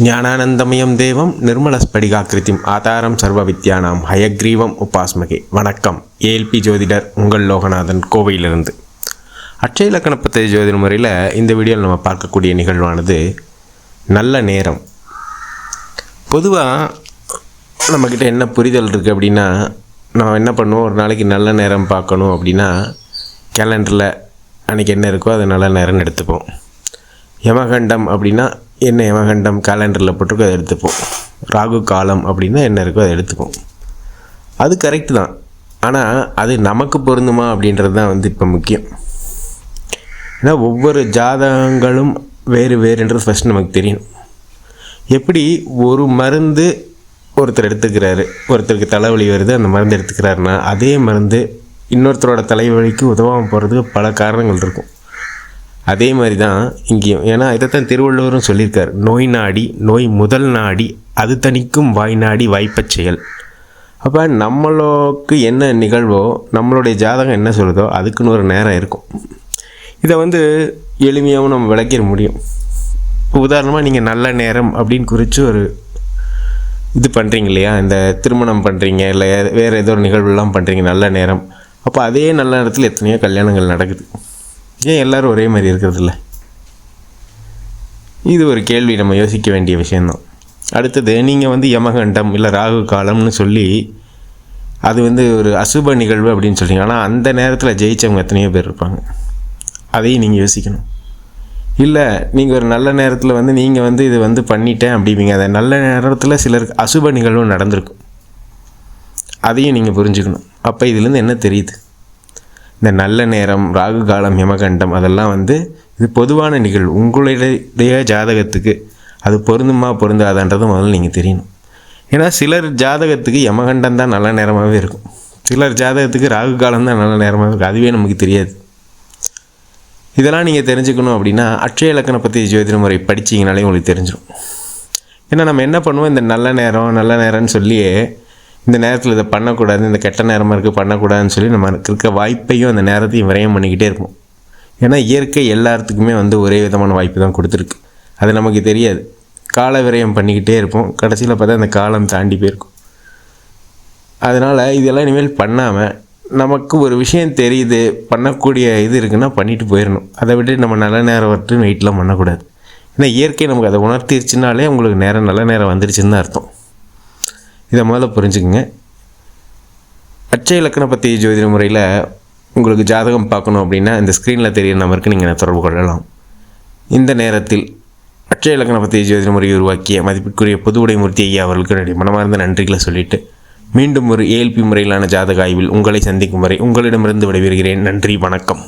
ஞானானந்தமயம் தேவம் நிர்மலஸ்படிகாக்கிருத்திம் ஆதாரம் சர்வ வித்யானாம் ஹயக்ரீவம் உபாஸ்மகே. வணக்கம். ஏஎல்பி ஜோதிடர் உங்கள் லோகநாதன் கோவையிலிருந்து. அட்சய இலக்கண பத்திய ஜோதிட முறையில் இந்த வீடியோவில் நம்ம பார்க்கக்கூடிய நிகழ்வானது நல்ல நேரம். பொதுவாக நம்மக்கிட்ட என்ன புரிதல் இருக்குது அப்படின்னா நம்ம என்ன பண்ணுவோம்? ஒரு நாளைக்கு நல்ல நேரம் பார்க்கணும் அப்படின்னா கேலண்டரில் அன்றைக்கி என்ன இருக்கோ அது நல்ல நேரம்னு எடுத்துப்போம். யமகண்டம் அப்படின்னா என்ன யமகண்டம் கேலண்டரில் போட்டிருக்கோ அதை எடுத்துப்போம் ராகு காலம் அப்படின்னா என்ன இருக்கோ அதை எடுத்துப்போம் அது கரெக்டு தான். ஆனால் அது நமக்கு பொருந்துமா அப்படின்றது தான் வந்து இப்போ முக்கியம். ஏன்னா ஒவ்வொரு ஜாதகங்களும் வேறு வேறுன்றது ஃபஸ்ட் நமக்கு தெரியும் எப்படி ஒரு மருந்து ஒருத்தர் எடுத்துக்கிறாரு ஒருத்தருக்கு தலைவலி வருது அந்த மருந்து எடுத்துக்கிறாருன்னா அதே மருந்து இன்னொருத்தரோட தலைவலிக்கு உதவாமல் போகிறதுக்கு பல காரணங்கள் இருக்கும். அதே மாதிரி தான் இங்கேயும். ஏன்னா இதைத்தான் திருவள்ளுவரும் சொல்லியிருக்கார். நோய் நாடி நோய் முதல் நாடி அது தணிக்கும் வாய் நாடி வாய்ப்பச் செயல். அப்போ நம்மளுக்கு என்ன நிகழ்வோ நம்மளுடைய ஜாதகம் என்ன சொல்லுதோ அதுக்குன்னு ஒரு நேரம் இருக்கும். இதை வந்து எளிமையாகவும் நம்ம விளக்கிட முடியும். உதாரணமாக நீங்கள் நல்ல நேரம் அப்படின்னு குறித்து ஒரு இது பண்ணுறீங்க இல்லையா? இந்த திருமணம் பண்ணுறீங்க இல்லை வேறு ஏதோ ஒரு நிகழ்வுலாம் பண்ணுறீங்க நல்ல நேரம். அப்போ அதே நல்ல நேரத்தில் எத்தனையோ கல்யாணங்கள் நடக்குது. ஏன் எல்லோரும் ஒரே மாதிரி இருக்கிறதில்ல? இது ஒரு கேள்வி நம்ம யோசிக்க வேண்டிய விஷயந்தான் அடுத்தது நீங்கள் வந்து யமகண்டம் இல்லை ராகு காலம்னு சொல்லி அது வந்து ஒரு அசுப நிகழ்வு அப்படின்னு சொல்கிறீங்க ஆனால் அந்த நேரத்தில் ஜெயித்தவங்க எத்தனையோ பேர் இருப்பாங்க. அதையும் நீங்கள் யோசிக்கணும். இல்லை நீங்கள் ஒரு நல்ல நேரத்தில் வந்து நீங்கள் வந்து இது வந்து பண்ணிட்டேன் அப்படிவீங்க அதை நல்ல நேரத்தில் சிலருக்கு அசுப நிகழ்வு நடந்திருக்கும். அதையும் நீங்கள் புரிஞ்சுக்கணும். அப்போ இதுலேருந்து என்ன தெரியுது? இந்த நல்ல நேரம் ராகு காலம் யமகண்டம் அதெல்லாம் வந்து இது பொதுவான நிகழ்வு. உங்களுடைய ஜாதகத்துக்கு அது பொருந்துமா பொருந்தாதான்றது முதல்ல நீங்கள் தெரியணும். ஏன்னா சிலர் ஜாதகத்துக்கு யமகண்டம் தான் நல்ல நேரமாகவே இருக்கும். சிலர் ஜாதகத்துக்கு ராகு காலம் தான் நல்ல நேரமாக இருக்கும். அதுவே நமக்கு தெரியாது. இதெல்லாம் நீங்கள் தெரிஞ்சுக்கணும் அப்படின்னா அட்சய இலக்கண பற்றி ஜோதிட முறை படிச்சிங்கனாலே உங்களுக்கு தெரிஞ்சிடும் ஏன்னா நம்ம என்ன பண்ணுவோம்? இந்த நல்ல நேரம் நல்ல நேரம்னு சொல்லியே இந்த நேரத்தில் இதை பண்ணக்கூடாது இந்த கெட்ட நேரமாக இருக்குது பண்ணக்கூடாதுன்னு சொல்லி நம்ம இருக்க வாய்ப்பையும் அந்த நேரத்தையும் விரயம் பண்ணிக்கிட்டே இருப்போம். ஏன்னா இயற்கை எல்லாத்துக்குமே வந்து ஒரே விதமான வாய்ப்பு தான் கொடுத்துருக்கு. அது நமக்கு தெரியாது. கால விரயம் பண்ணிக்கிட்டே இருப்போம். கடைசியில் பார்த்தா அந்த காலம் தாண்டி போயிருக்கும். அதனால் இதெல்லாம் இனிமேல் பண்ணாமல் நமக்கு ஒரு விஷயம் தெரியுது பண்ணக்கூடிய இது இருக்குன்னா பண்ணிட்டு போயிடணும் அதை விட்டு நம்ம நல்ல நேரம் வரட்டு வெயிட்லாம் பண்ணக்கூடாது. ஏன்னா இயற்கை நமக்கு அதை உணர்த்திருச்சுனாலே உங்களுக்கு நேரம் நல்ல நேரம் வந்துருச்சுன்னு தான் அர்த்தம். இதை முதல்ல புரிஞ்சுக்குங்க. அச்சை இலக்கண பற்றி ஜோதிட முறையில் உங்களுக்கு ஜாதகம் பார்க்கணும் அப்படின்னா இந்த ஸ்க்ரீனில் தெரியிற நம்பருக்கு நீங்கள் தொடர்பு கொள்ளலாம். இந்த நேரத்தில் அச்சய இலக்கண பற்றி ஜோதிட முறையை உருவாக்கிய மதிப்பிற்குரிய புதுவுடைமூர்த்தி ஐயா அவர்களுக்கு என்னுடைய மனமார்ந்த நன்றிகளை சொல்லிட்டு மீண்டும் ஒரு ஏஎல்பி முறையிலான ஜாதக ஆய்வில் உங்களை சந்திக்கும் வரை உங்களிடமிருந்து விடைபெறுகிறேன். நன்றி வணக்கம்.